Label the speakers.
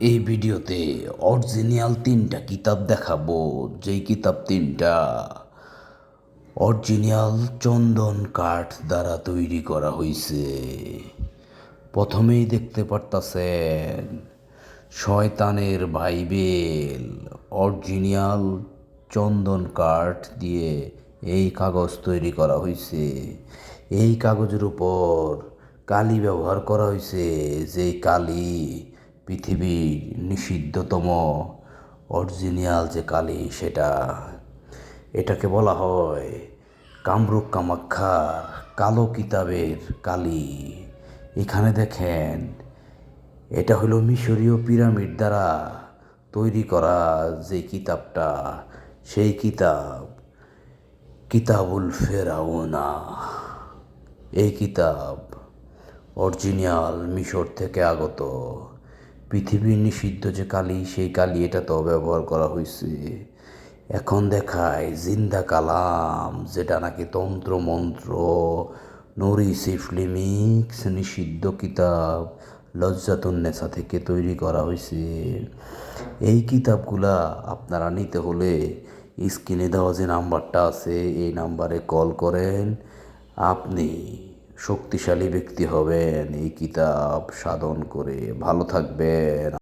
Speaker 1: এই ভিডিওতে অরিজিনাল তিনটা কিতাব দেখাবো। যেই কিতাব তিনটা অরিজিনাল চন্দন কাঠ দ্বারা তৈরি করা হয়েছে প্রথমেই দেখতে পারতাছেন শয়তানের বাইবেল। অরিজিনাল চন্দন কাঠ দিয়ে এই কাগজ তৈরি করা হয়েছে এই কাগজের উপর কালি ব্যবহার করা হয়েছে যেই কালি পৃথিবীর নিষিদ্ধতম অরিজিনাল যে কালি সেটা, এটাকে বলা হয় কামরূপ কামাখ্যার কালো কিতাবের কালি। এখানে দেখেন, এটা হলো মিশরীয় পিরামিড দ্বারা তৈরি করা যে কিতাবটা, সেই কিতাব কিতাবুল ফেরাউনা। এই কিতাব অরিজিনাল মিশর থেকে আগত। পৃথিবীর নিষিদ্ধ যে কালি, সেই কালি এটা তো ব্যবহার করা হয়েছে এখন দেখায়, জিন্দা কালাম, যেটা নাকি তন্ত্র মন্ত্র নুরি সিফলিমিক্স নিষিদ্ধ কিতাব লজ্জাতুন্নেসা থেকে তৈরি করা হয়েছে এই কিতাবগুলা আপনারা নিতে হলে স্ক্রিনে দেওয়া যে নাম্বারটা আছে, এই নাম্বারে কল করেন। আপনি শক্তিশালী ব্যক্তি হবেন। এই কিতাব সাধন করে ভালো থাকবেন।